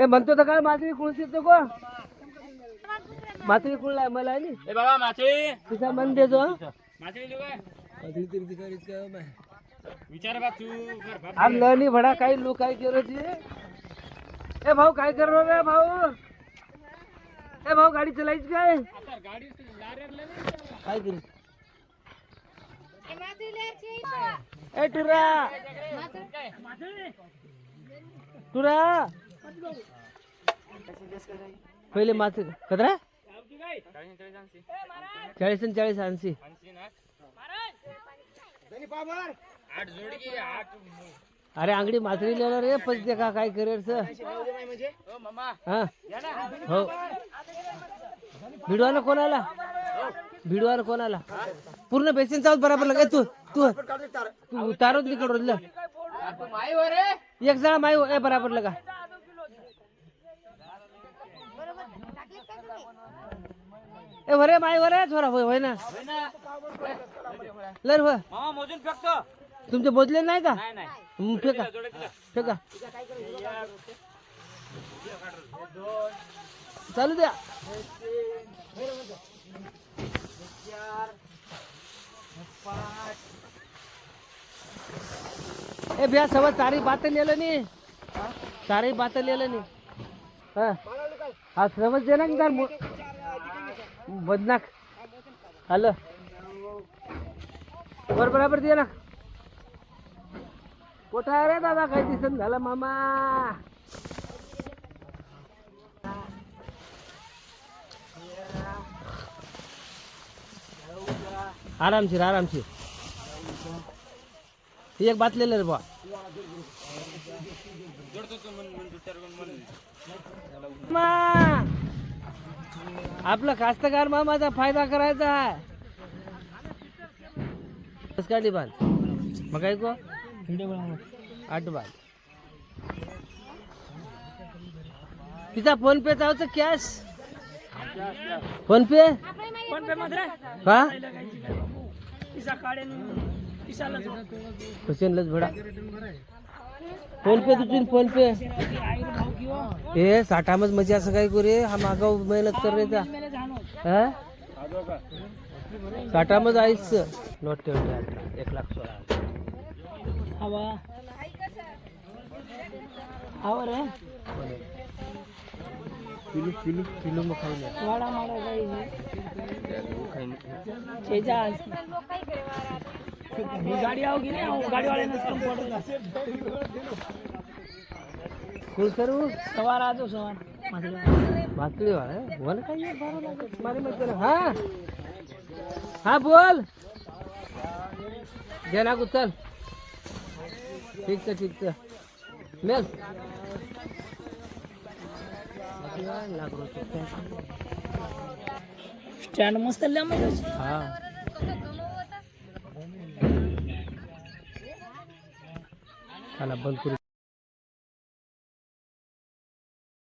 ए म्हणतो तर काय मात्री कुळशी येतो को मात्री कुळला मला आहे ए बाबा मासे तिचा मन देतो हं? मात्री. विचार बा तू कर बाप. आम लनी भडा काही लोक काय करत ए भाऊ काय करणार रे भाऊ? ए भाऊ गाडी चलायची काय? आता गाडी लाऱ्यातलं नाही. काय करू ए टुरा. टुरा. पहिले माच कदरा? चाळीस आणि चाळीस ऐंशी. अरे आंगडी माथरी लिहिणार रे पण ते का काय करेल सर ना हो. कोण आला भिडवाला कोण आला पूर्ण बेसिन चावत बराबर लगा तू तू तू उतारो निकड एक जणा माय बराबर लगा. ए वरे माय वरे थोडा होय होय ना. लर हो मामा मोजून फेकतो. तुमचे बोजले नाही का? नाही नाही. फेका. फेका. चालू द्या. ए भैया सब सारी बातें ले लो नी. सारी बातें ले लो नी. हाँ. हाँ की तार मु- बदनाक. हॅलो. वर बराबर दे ना. कुठं आहे रे दादा? काही दिसन झालं मामा. आरामशीर आरामशीर. एक बातलेलं रे बा मा आपला कास्तकार मामाचा फायदा करायचा आहे. काढली बांध. मग काय को आठ बांध. तिचा फोन पे चावचं कॅश फोन पे? पण पे पिसाला क्वेश्चनलाच भडा. फोन पे तुझी फोन पे हे साठामच म्हणजे असं काय करू हा मागाव मेहनत कर रे त्या. हा? साठामच आईच नोट ठेवते आता. एक लाख सोळा हवा. हवा रे. पिलू पिलू पिलू वाडा गाडी की नाही गाडी फुल करू सवार आजो सवार. भाकरी बारा लागत. मारे मत करा. हा. हा बोल. घे ना चल. ठीक आहे ठीक आहे. मेल. स्टँड मस्त हा. चला बंद करू.